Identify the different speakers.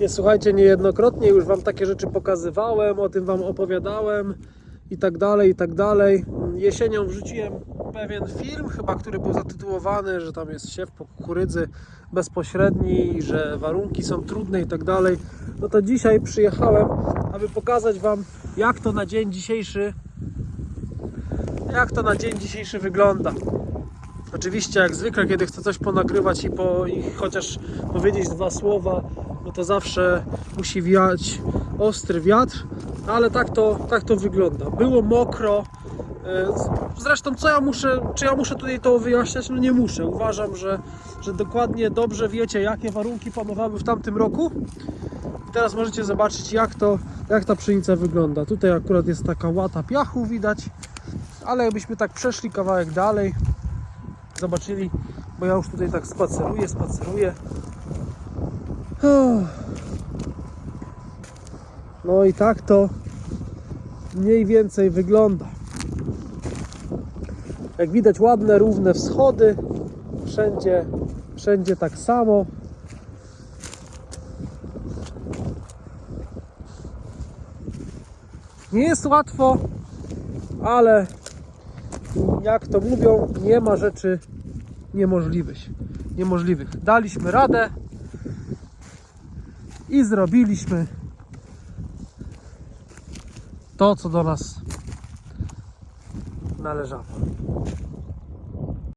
Speaker 1: Nie słuchajcie, niejednokrotnie już Wam takie rzeczy pokazywałem, o tym Wam opowiadałem i tak dalej, i tak dalej. Jesienią wrzuciłem pewien film, chyba który był zatytułowany, że tam jest siew po kukurydzy bezpośredni, że warunki są trudne i tak dalej. No to dzisiaj przyjechałem, aby pokazać Wam, jak to na dzień dzisiejszy, jak to na dzień dzisiejszy wygląda. Oczywiście, jak zwykle, kiedy chcę coś ponagrywać i, po, i chociaż powiedzieć dwa słowa, no to zawsze musi wiać ostry wiatr, ale tak to, tak to wygląda. Było mokro. e, Zresztą, co ja muszę, czy ja muszę tutaj to wyjaśniać? No nie muszę. Uważam, że, że dokładnie dobrze wiecie, jakie warunki panowały w tamtym roku. I teraz możecie zobaczyć, jak to, jak ta pszenica wygląda. Tutaj akurat jest taka łata piachu widać, ale jakbyśmy tak przeszli kawałek dalej, zobaczyli, bo ja już tutaj tak spaceruję, spaceruję. No i tak to mniej więcej wygląda. Jak widać ładne, równe wschody, wszędzie, wszędzie tak samo. Nie jest łatwo, ale jak to mówią, nie ma rzeczy niemożliwych. niemożliwych. Daliśmy radę i zrobiliśmy to, co do nas należało.